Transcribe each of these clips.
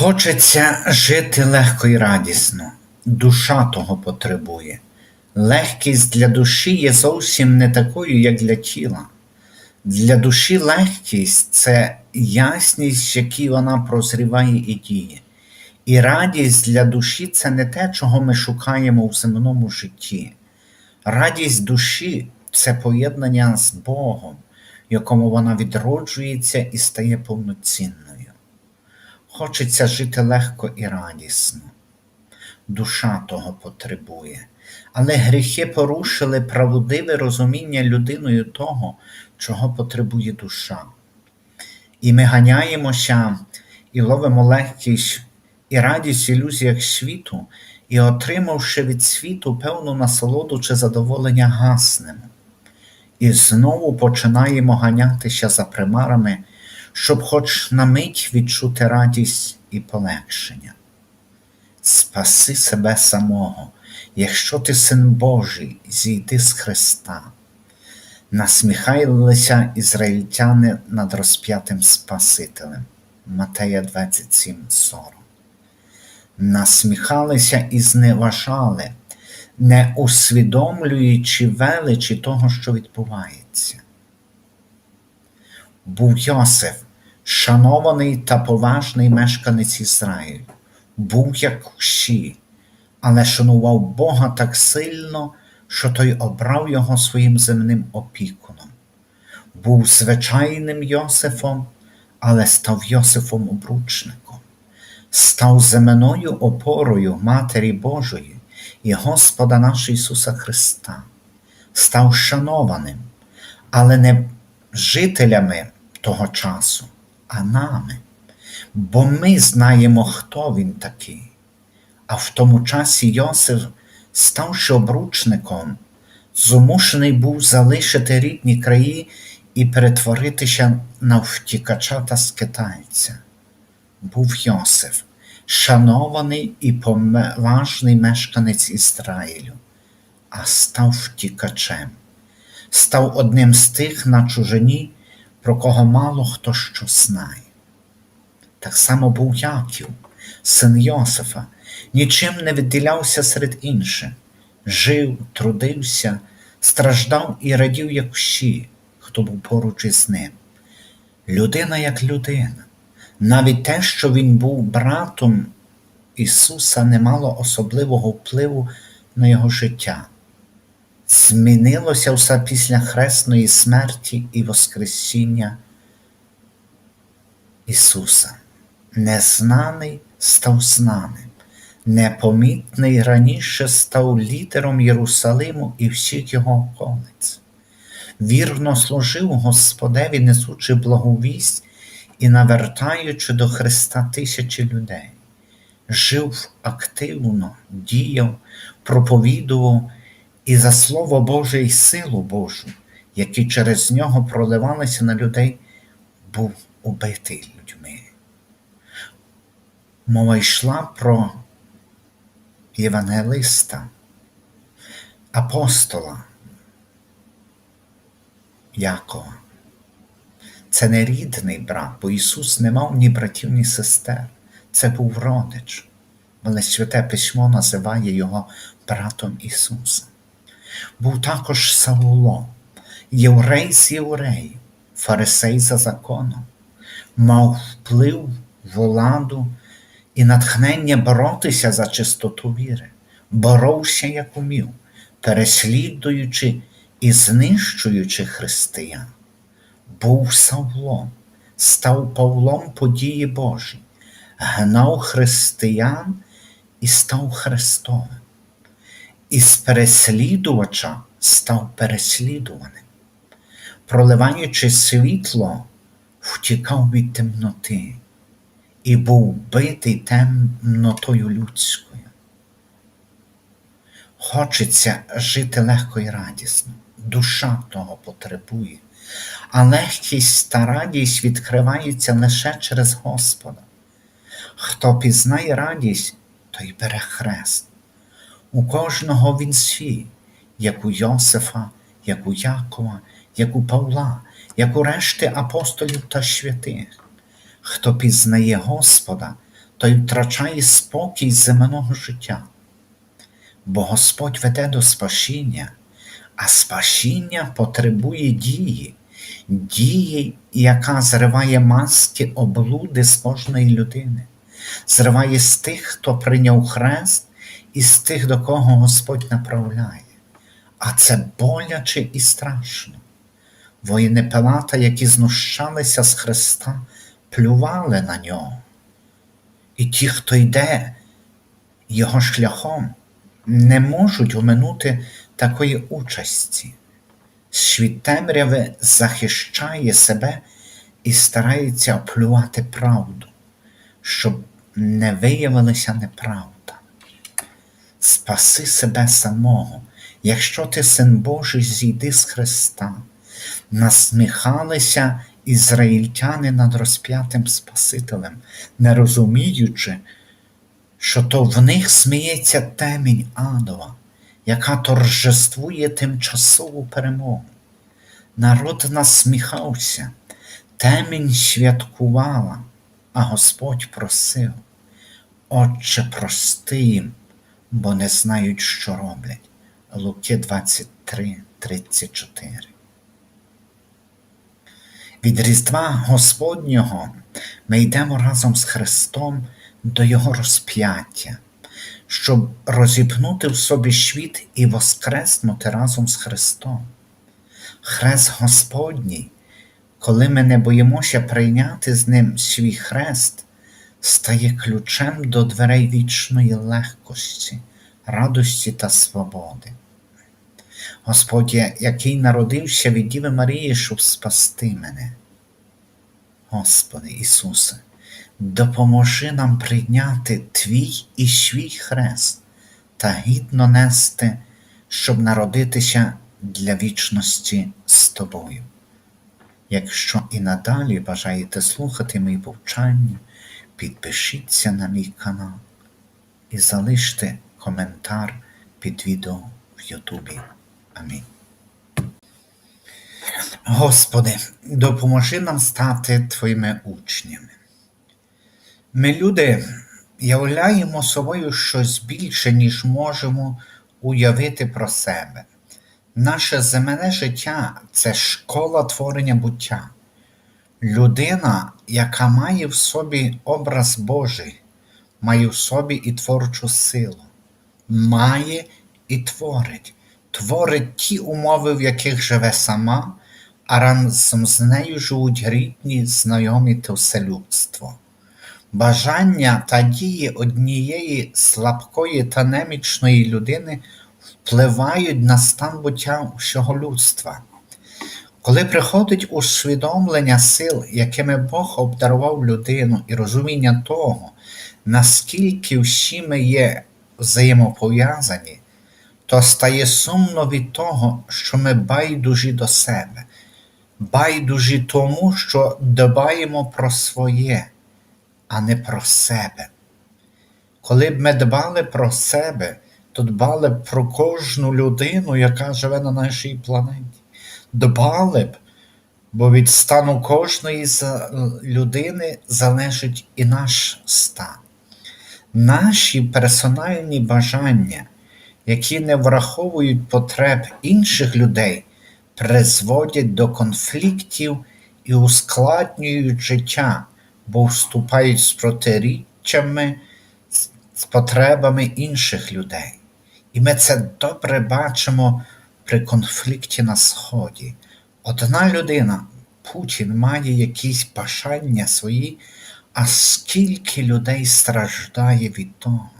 Хочеться жити легко і радісно, душа того потребує. Легкість для душі є зовсім не такою, як для тіла. Для душі легкість це ясність, якій вона прозріває і діє. І радість для душі це не те, чого ми шукаємо в земному житті. Радість душі це поєднання з Богом, якому вона відроджується і стає повноцінною. Хочеться жити легко і радісно. Душа того потребує. Але гріхи порушили правдиве розуміння людиною того, чого потребує душа. І ми ганяємося і ловимо легкість і радість в ілюзіях світу, і, отримавши від світу певну насолоду чи задоволення, гаснемо. І знову починаємо ганятися за примарами, щоб хоч на мить відчути радість і полегшення. Спаси себе самого, якщо ти син Божий, зійди з Христа. Насміхалися ізраїльтяни над розп'ятим Спасителем. Матея 27,40. Насміхалися і зневажали, не усвідомлюючи величі того, що відбувається. Був Йосиф, шанований та поважний мешканець Ізраїлю, був як всі, але шанував Бога так сильно, що той обрав його своїм земним опікуном. Був звичайним Йосифом, але став Йосифом обручником, став земною опорою Матері Божої і Господа нашого Ісуса Христа, став шанованим, але не жителями того часу, а нами. Бо ми знаємо, хто він такий. А в тому часі Йосиф, ставши обручником, змушений був залишити рідні краї і перетворитися на втікача та скитальця. Був Йосиф, шанований і поважний мешканець Ізраїлю, а став втікачем, став одним з тих на чужині, про кого мало хто що знає. Так само був Яків, син Йосифа, нічим не відділявся серед інших, жив, трудився, страждав і радів, як всі, хто був поруч із ним. Людина як людина. Навіть те, що він був братом Ісуса, не мало особливого впливу на його життя. Змінилося все після хресної смерті і Воскресіння Ісуса. Незнаний став знаним, непомітний раніше став лідером Єрусалиму і всіх його околиць. Вірно служив Господеві, несучи благовість і навертаючи до Христа тисячі людей. Жив активно, діяв, проповідував і за Слово Боже і силу Божу, які через нього проливалися на людей, був убитий людьми. Мова йшла про євангелиста, апостола Якова. Це не рідний брат, бо Ісус не мав ні братів, ні сестер. Це був родич, але Святе Письмо називає його братом Ісуса. Був також Савуло, єврей з євреїв, фарисей за законом, мав вплив, владу і натхнення боротися за чистоту віри, боровся, як умів, переслідуючи і знищуючи християн. Був Савлом, став Павлом події Божі, гнав християн і став Христовим. Із переслідувача став переслідуваним, проливаючи світло, втікав від темноти і був битий темнотою людською. Хочеться жити легко і радісно, душа того потребує, а легкість та радість відкриваються лише через Господа. Хто пізнає радість, той бере хрест. У кожного він свій, як у Йосифа, як у Якова, як у Павла, як у решти апостолів та святих. Хто пізнає Господа, той втрачає спокій земного життя. Бо Господь веде до спасіння, а спасіння потребує дії, дії, яка зриває маски облуди з кожної людини, зриває з тих, хто прийняв хрест, і з тих, до кого Господь направляє. А це боляче і страшно. Воїни Пилата, які знущалися з Христа, плювали на нього. І ті, хто йде його шляхом, не можуть оминути такої участі. Світ темряви захищає себе і старається оплювати правду, щоб не виявилася неправда. Спаси себе самого, якщо ти син Божий, зійди з Христа. Насміхалися ізраїльтяни над розп'ятим Спасителем, не розуміючи, що то в них сміється темінь адова, яка торжествує тимчасову перемогу. Народ насміхався, темінь святкувала, а Господь просив, Отче, прости їм, бо не знають, що роблять. Луки 23, 34. Від Різдва Господнього ми йдемо разом з Христом до Його розп'яття, щоб розіпнути в собі світ і воскреснути разом з Христом. Хрест Господній, коли ми не боїмося прийняти з Ним свій хрест, стає ключем до дверей вічної легкості, радості та свободи. Господь, який народився від Діви Марії, щоб спасти мене. Господи Ісусе, допоможи нам прийняти Твій і свій хрест та гідно нести, щоб народитися для вічності з Тобою. Якщо і надалі бажаєте слухати мої повчання, підпишіться на мій канал і залиште коментар під відео в Ютубі. Амінь. Господи, допоможи нам стати Твоїми учнями. Ми, люди, являємо собою щось більше, ніж можемо уявити про себе. Наше земне життя це школа творення буття. Людина, яка має в собі образ Божий, має в собі і творчу силу, має і творить, творить ті умови, в яких живе сама, а разом з нею живуть рідні, знайомі та все людство. Бажання та дії однієї слабкої та немічної людини впливають на стан буття всього людства. Коли приходить усвідомлення сил, якими Бог обдарував людину, і розуміння того, наскільки всі ми є взаємопов'язані, то стає сумно від того, що ми байдужі до себе, байдужі тому, що дбаємо про своє, а не про себе. Коли б ми дбали про себе, то дбали б про кожну людину, яка живе на нашій планеті. Дбали б, бо від стану кожної людини залежить і наш стан. Наші персональні бажання, які не враховують потреб інших людей, призводять до конфліктів і ускладнюють життя, бо вступають з протиріччями, з потребами інших людей. І ми це добре бачимо при конфлікті на Сході. Одна людина, Путін, має якісь бажання свої, а скільки людей страждає від того.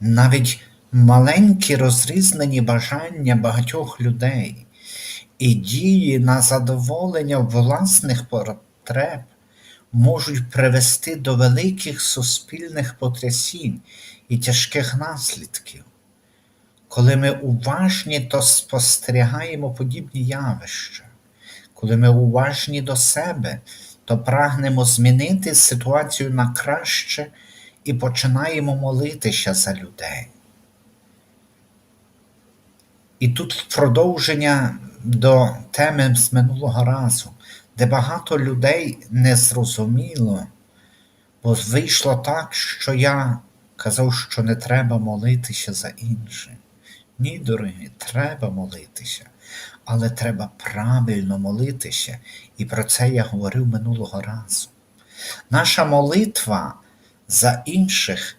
Навіть маленькі розрізнені бажання багатьох людей і дії на задоволення власних потреб можуть привести до великих суспільних потрясінь і тяжких наслідків. Коли ми уважні, то спостерігаємо подібні явища. Коли ми уважні до себе, то прагнемо змінити ситуацію на краще і починаємо молитися за людей. І тут продовження до теми з минулого разу, де багато людей не зрозуміло, Бо вийшло так, що я казав, що не треба молитися за інших. Ні, дорогі, треба молитися, але треба правильно молитися, і про це я говорив минулого разу. Наша молитва за інших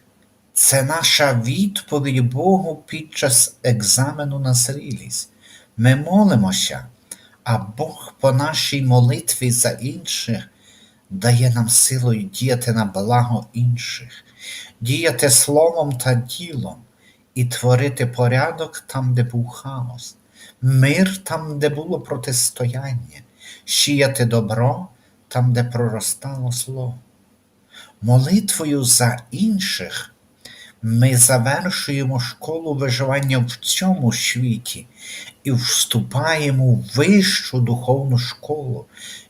це наша відповідь Богу під час екзамену на зрілість. Ми молимося, а Бог по нашій молитві за інших дає нам силою діяти на благо інших, діяти словом та ділом і творити порядок там, де був хаос, мир там, де було протистояння, сіяти добро там, де проростало зло. Молитвою за інших ми завершуємо школу виживання в цьому світі і вступаємо в вищу духовну школу,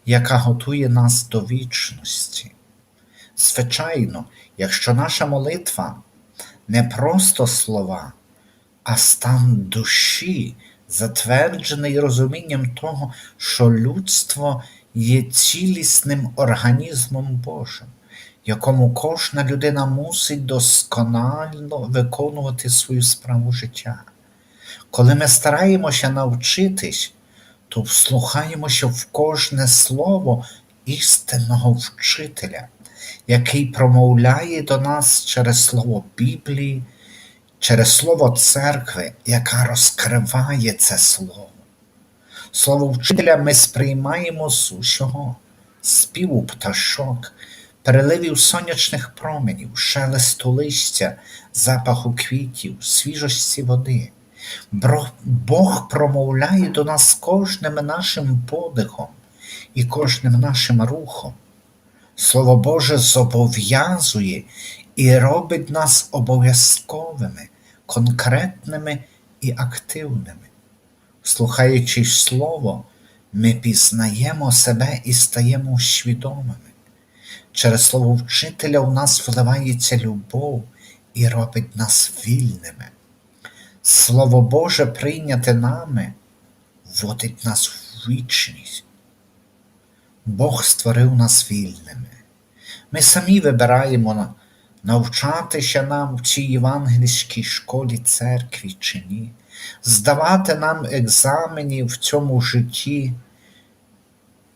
яка готує нас до вічності. Звичайно, якщо наша молитва не просто слова, а стан душі, затверджений розумінням того, що людство є цілісним організмом Божим, якому кожна людина мусить досконально виконувати свою справу життя. Коли ми стараємося навчитись, то вслухаємося в кожне слово істинного вчителя, який промовляє до нас через слово Біблії, через слово церкви, яка розкриває це слово. Слово вчителя ми сприймаємо з усього співу пташок, переливів сонячних променів, шелесту листя, запаху квітів, свіжості води. Бог промовляє до нас кожним нашим подихом і кожним нашим рухом. Слово Боже зобов'язує і робить нас обов'язковими, конкретними і активними. Слухаючи Слово, ми пізнаємо себе і стаємо свідомими. Через слово вчителя в нас вливається любов і робить нас вільними. Слово Боже прийняте нами вводить нас в вічність. Бог створив нас вільними. Ми самі вибираємо навчатися нам в цій євангельській школі церкві чи ні, здавати нам екзамені в цьому житті,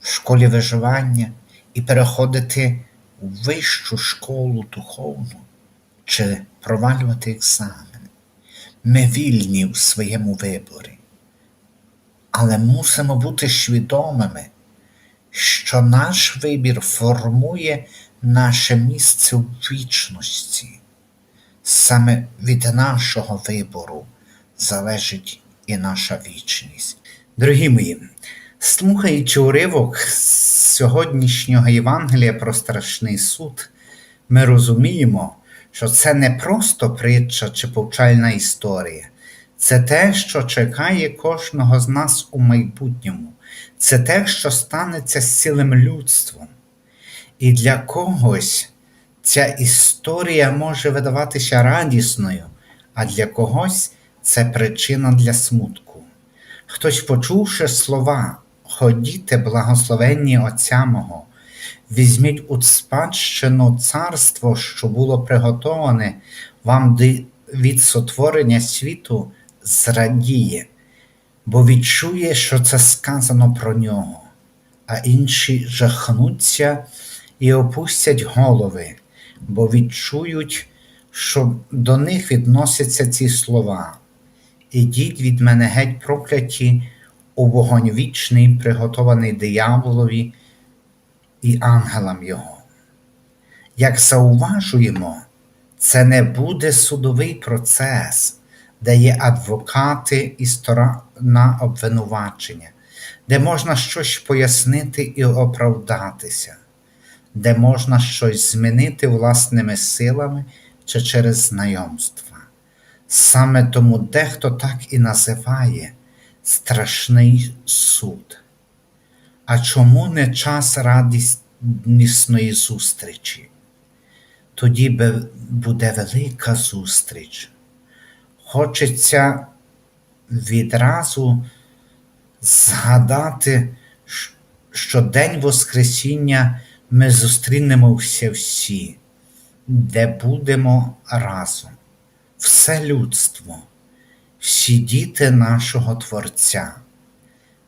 в школі виживання і переходити у вищу школу духовну чи провалювати екзамени. Ми вільні в своєму виборі, але мусимо бути свідомими, що наш вибір формує наше місце в вічності. Саме від нашого вибору залежить і наша вічність. Дорогі мої, слухаючи уривок з сьогоднішнього Євангелія про страшний суд, ми розуміємо, що це не просто притча чи повчальна історія, це те, що чекає кожного з нас у майбутньому, це те, що станеться з цілим людством. І для когось ця історія може видаватися радісною, а для когось це причина для смутку. Хтось, почувши слова, ходіте, благословенні Отця мого, візьміть у спадщину царство, що було приготоване вам від сотворення світу, зрадіє, бо відчує, що це сказано про нього, а інші жахнуться і опустять голови, бо відчують, що до них відносяться ці слова. Ідіть від мене геть прокляті у вогонь вічний, приготований дияволові і ангелам його. Як зауважуємо, це не буде судовий процес, де є адвокати і сторона обвинувачення, де можна щось пояснити і оправдатися, де можна щось змінити власними силами чи через знайомства. Саме тому дехто так і називає страшний суд. А чому не час радісної зустрічі? Тоді буде велика зустріч. Хочеться відразу згадати, що День Воскресіння ми зустрінемося всі, де будемо разом, все людство, всі діти нашого Творця.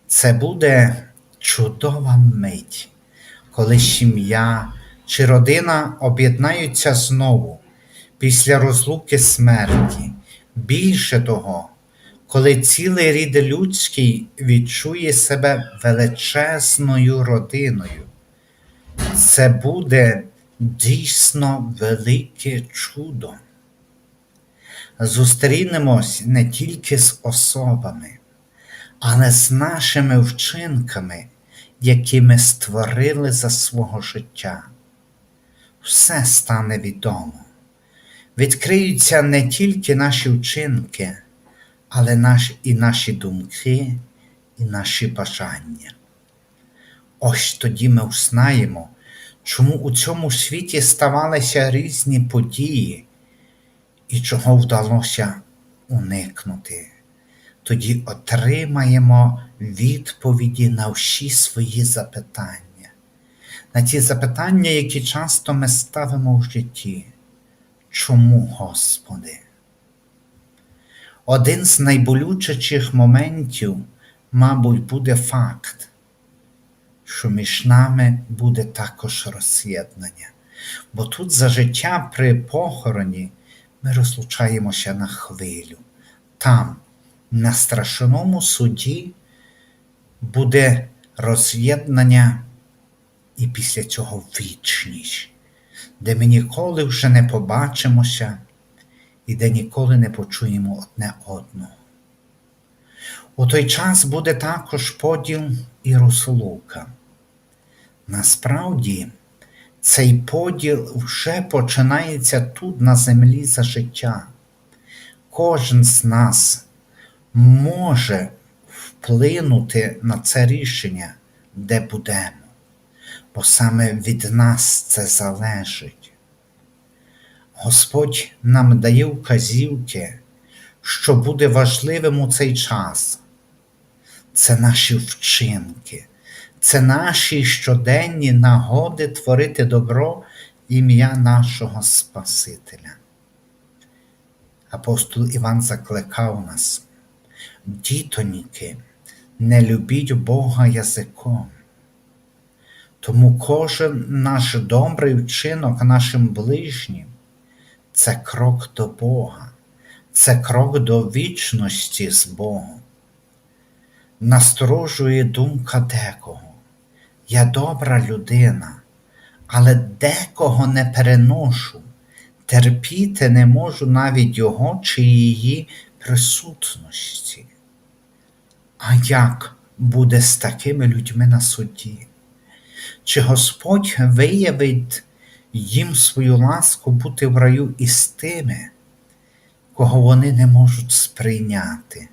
Це буде чудова мить, коли сім'я чи родина об'єднаються знову після розлуки смерті. Більше того, коли цілий рід людський відчує себе величезною родиною, це буде дійсно велике чудо. Зустрінемось не тільки з особами, але з нашими вчинками, які ми створили за свого життя. Все стане відомо. Відкриються не тільки наші вчинки, але наш, і наші думки, і наші бажання. Ось тоді ми узнаємо, чому у цьому світі ставалися різні події і чого вдалося уникнути. Тоді отримаємо відповіді на всі свої запитання, на ті запитання, які часто ми ставимо в житті. Чому, Господи? Один з найболючіших моментів, мабуть, буде факт, що між нами буде також роз'єднання. Бо тут за життя при похороні ми розлучаємося на хвилю. Там, на страшному суді, буде роз'єднання і після цього вічність, де ми ніколи вже не побачимося і де ніколи не почуємо одне одного. У той час буде також поділ і розлука. Насправді, цей поділ вже починається тут, на землі за життя. Кожен з нас може вплинути на це рішення, де будемо, бо саме від нас це залежить. Господь нам дає вказівки, що буде важливим у цей час. Це наші вчинки, це наші щоденні нагоди творити добро ім'я нашого Спасителя. Апостол Іван закликав нас, дітоніки, не любіть Бога язиком. Тому кожен наш добрий вчинок нашим ближнім це крок до Бога, це крок до вічності з Богом. Насторожує думка декого. Я добра людина, але декого не переношу, терпіти не можу навіть його чи її присутності. А як буде з такими людьми на суді? Чи Господь виявить їм свою ласку бути в раю із тими, кого вони не можуть сприйняти?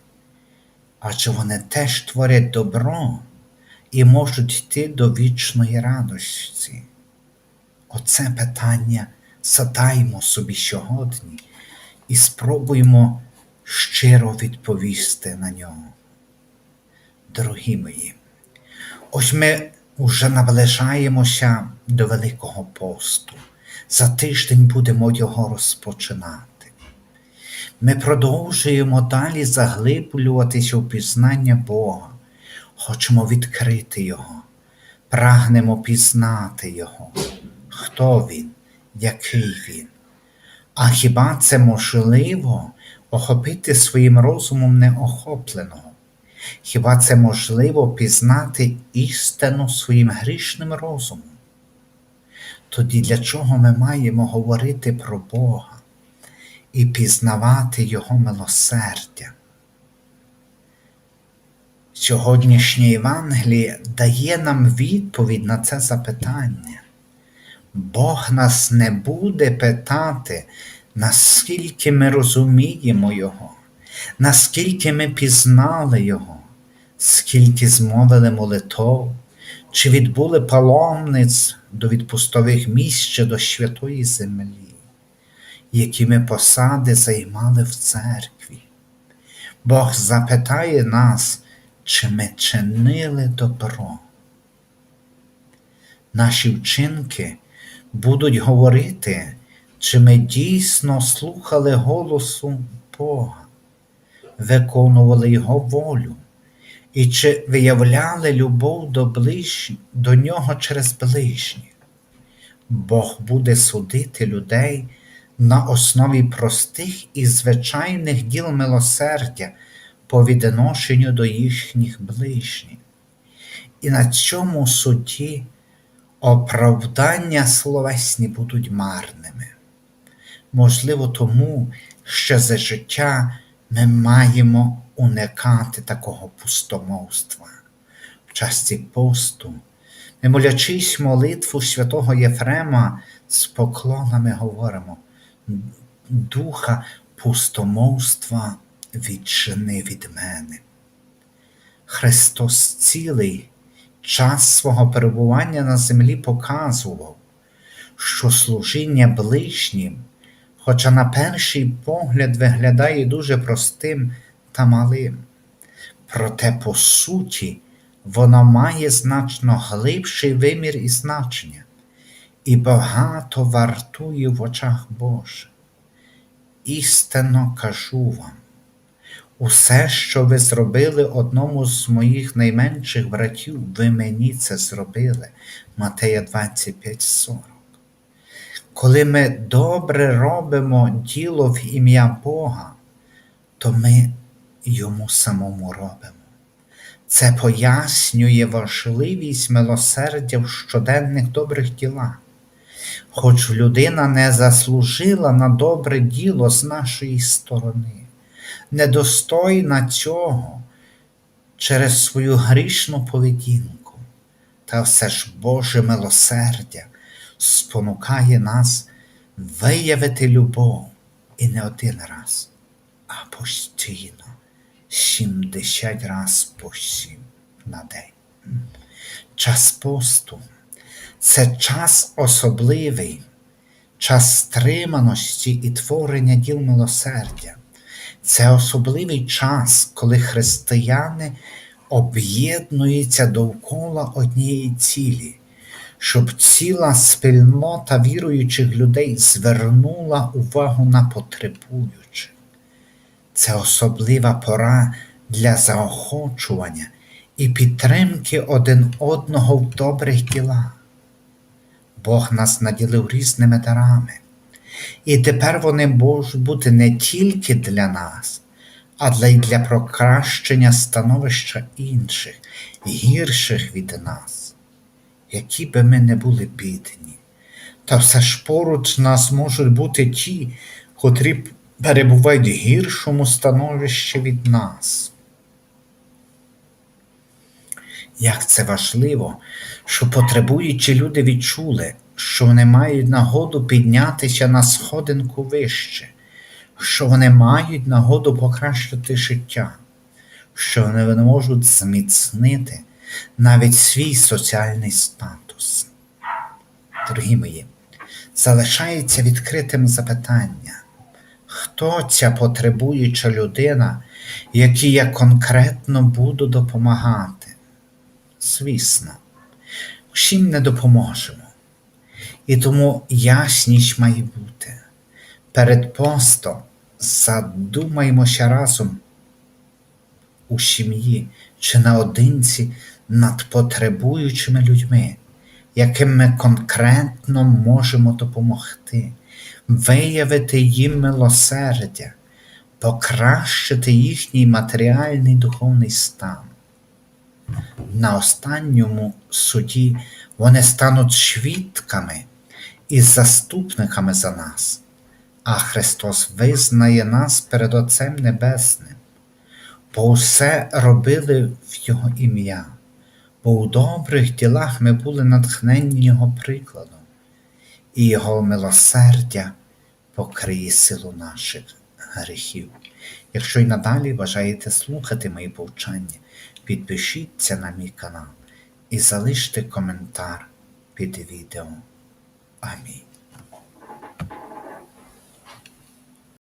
Адже вони теж творять добро і можуть йти до вічної радості. Оце питання задаймо собі сьогодні і спробуємо щиро відповісти на нього. Дорогі мої, ось ми вже наближаємося до Великого посту. За тиждень будемо його розпочинати. Ми продовжуємо далі заглиблюватися у пізнання Бога, хочемо відкрити Його, прагнемо пізнати Його, хто Він, який Він. А хіба це можливо охопити своїм розумом неохопленого? Хіба це можливо пізнати істину своїм грішним розумом? Тоді для чого ми маємо говорити про Бога і пізнавати Його милосердя? Сьогоднішнє Євангеліє дає нам відповідь на це запитання. Бог нас не буде питати, наскільки ми розуміємо Його, наскільки ми пізнали Його, скільки змовили молитов, чи відбули паломниць до відпустових місць чи до святої землі, які ми посади займали в церкві. Бог запитає нас, чи ми чинили добро. Наші вчинки будуть говорити, чи ми дійсно слухали голосу Бога, виконували Його волю, і чи виявляли любов до, ближ... до Нього через ближніх. Бог буде судити людей на основі простих і звичайних діл милосердя по відношенню до їхніх ближніх. І на цьому суді оправдання словесні будуть марними. Можливо, тому, що за життя ми маємо уникати такого пустомовства. В часті посту, ми молячись молитву святого Єфрема, з поклонами говоримо, духа пустомовства відчини від мене. Христос цілий час свого перебування на землі показував, що служіння ближнім, хоча на перший погляд виглядає дуже простим та малим, проте по суті воно має значно глибший вимір і значення, і багато вартує в очах Божих. Істинно кажу вам, усе, що ви зробили одному з моїх найменших братів, ви мені це зробили. Матея 25,40. Коли ми добре робимо діло в ім'я Бога, то ми йому самому робимо. Це пояснює важливість милосердя в щоденних добрих ділах. Хоч людина не заслужила на добре діло з нашої сторони, недостойна цього через свою грішну поведінку, та все ж Боже милосердя спонукає нас виявити любов і не один раз, а постійно. 70 раз по 7 на день. Час посту це час особливий, час стриманості і творення діл милосердя. Це особливий час, коли християни об'єднуються довкола однієї цілі, щоб ціла спільнота віруючих людей звернула увагу на потребуючих. Це особлива пора для заохочування і підтримки один одного в добрих ділах. Бог нас наділив різними дарами, і тепер вони можуть бути не тільки для нас, але й для покращення становища інших, гірших від нас, які би ми не були бідні. Та все ж поруч нас можуть бути ті, котрі перебувають в гіршому становищі від нас. Як це важливо, що потребуючі люди відчули, що вони мають нагоду піднятися на сходинку вище, що вони мають нагоду покращити життя, що вони не можуть зміцнити навіть свій соціальний статус. Дорогі мої, залишається відкритим запитання. Хто ця потребуюча людина, якій я конкретно буду допомагати? Звісно, всім не допоможемо. І тому ясність має бути. Перед постом задумаймося разом у сім'ї чи наодинці над потребуючими людьми, яким ми конкретно можемо допомогти виявити їм милосердя, покращити їхній матеріальний духовний стан. На останньому суді вони стануть свідками і заступниками за нас, а Христос визнає нас перед Отцем Небесним, бо все робили в Його ім'я, бо у добрих ділах ми були натхненні Його прикладом і Його милосердя покриє силу наших гріхів. Якщо й надалі бажаєте слухати мої повчання, підпишіться на мій канал і залиште коментар під відео. Амінь.